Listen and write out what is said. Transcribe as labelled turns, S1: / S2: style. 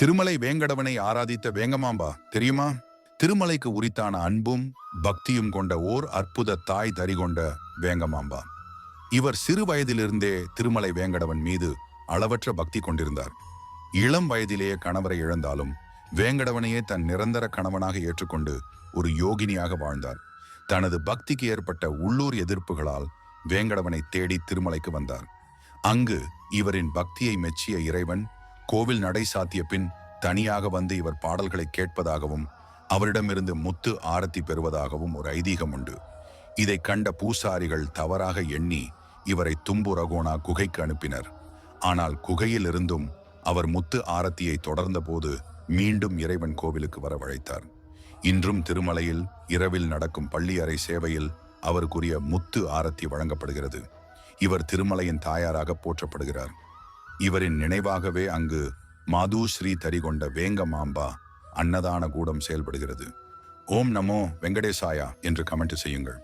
S1: திருமலை வேங்கடவனை ஆராதித்த வேங்கமாம்பா தெரியுமா? திருமலைக்கு உரித்தான அன்பும் பக்தியும் கொண்ட ஓர் அற்புத தாய் தரிகொண்ட வேங்கமாம்பா இவர் சிறு வயதிலிருந்தே திருமலை வேங்கடவன் மீது அளவற்ற பக்தி கொண்டிருந்தார். இளம் வயதிலேயே கணவரை இழந்தாலும் வேங்கடவனையே தன் நிரந்தர கணவனாக ஏற்றுக்கொண்டு ஒரு யோகினியாக வாழ்ந்தார். தனது பக்திக்கு ஏற்பட்ட உள்ளூர் எதிர்ப்புகளால் வேங்கடவனை தேடி திருமலைக்கு வந்தார். அங்கு இவரின் பக்தியை மெச்சிய இறைவன் கோவில் நடை சாத்திய பின் தனியாக வந்து இவர் பாடல்களை கேட்பதாகவும் அவரிடமிருந்து முத்து ஆரத்தி பெறுவதாகவும் ஒரு ஐதீகம் உண்டு. இதை கண்ட பூசாரிகள் தவறாக எண்ணி இவரை தும்பு ரகோணா குகைக்கு அனுப்பினர். ஆனால் குகையில் இருந்தும் அவர் முத்து ஆரத்தியை தொடர்ந்தபோது மீண்டும் இறைவன் கோவிலுக்கு வரவழைத்தார். இன்றும் திருமலையில் இரவில் நடக்கும் பள்ளி அறை சேவையில் அவருக்குரிய முத்து ஆரத்தி வழங்கப்படுகிறது. இவர் திருமலையின் தாயாராக போற்றப்படுகிறார். இவரின் நினைவாகவே அங்கு மாது ஸ்ரீ தரி கொண்ட வேங்க மாம்பா அன்னதான கூடம் செயல்படுகிறது. ஓம் நமோ வெங்கடேசாயா என்று கமெண்ட் செய்யுங்கள்.